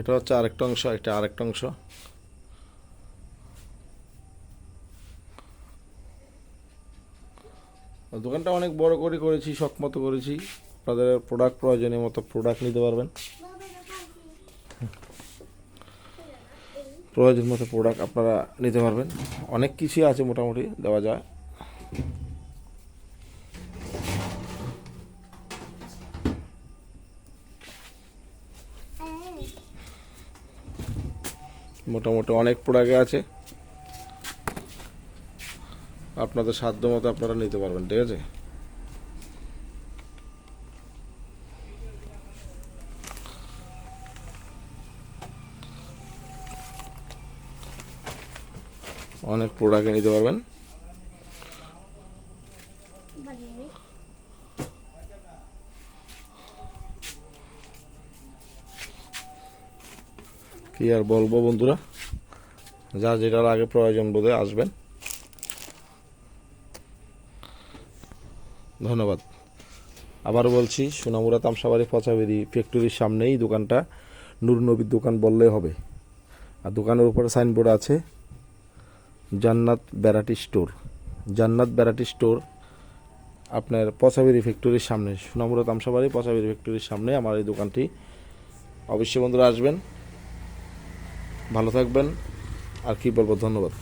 এটা হচ্ছে আরেকটা অংশ, এটা আরেকটা অংশ। দোকানটা অনেক বড় করে করেছি, শখ মতো করেছি। আপনাদের প্রোডাক্ট প্রয়োজনীয় মতো প্রোডাক্ট নিতে পারবেন। প্রয়োজন মতো প্রোডাক্ট আপনারা নিতে পারবেন। অনেক কিছুই আছে মোটামুটি, দেওয়া যায়। মোটামুটি অনেক প্রোডাক্ট আছে। আপনাদের সাধ্য মতো আপনারা নিতে পারবেন, ঠিক আছে? অনেক প্রোডাক্ট নিতে পারবেন। কি আর বলব বন্ধুরা? যা যেটার আগে প্রয়োজন বোধে আসবেন। ধন্যবাদ। আবার বলছি সোনামুরা তামসাবাড়ি পচাবেরি ফ্যাক্টরির সামনেই দোকানটা। নূর নবীর দোকান বললেই হবে। আর দোকানের উপরে সাইনবোর্ড আছে, জান্নাত ব্যারাটি স্টোর। জান্নাত ব্যারাটি স্টোর আপনার পচাবেরি ফ্যাক্টরির সামনে সোনামুরা তামসাবাড়ি পচাবেরি ফ্যাক্টরির সামনে আমার এই দোকানটি। অবশ্যই বন্ধুরা আসবেন। ভালো থাকবেন। আর কি বলব ধন্যবাদ।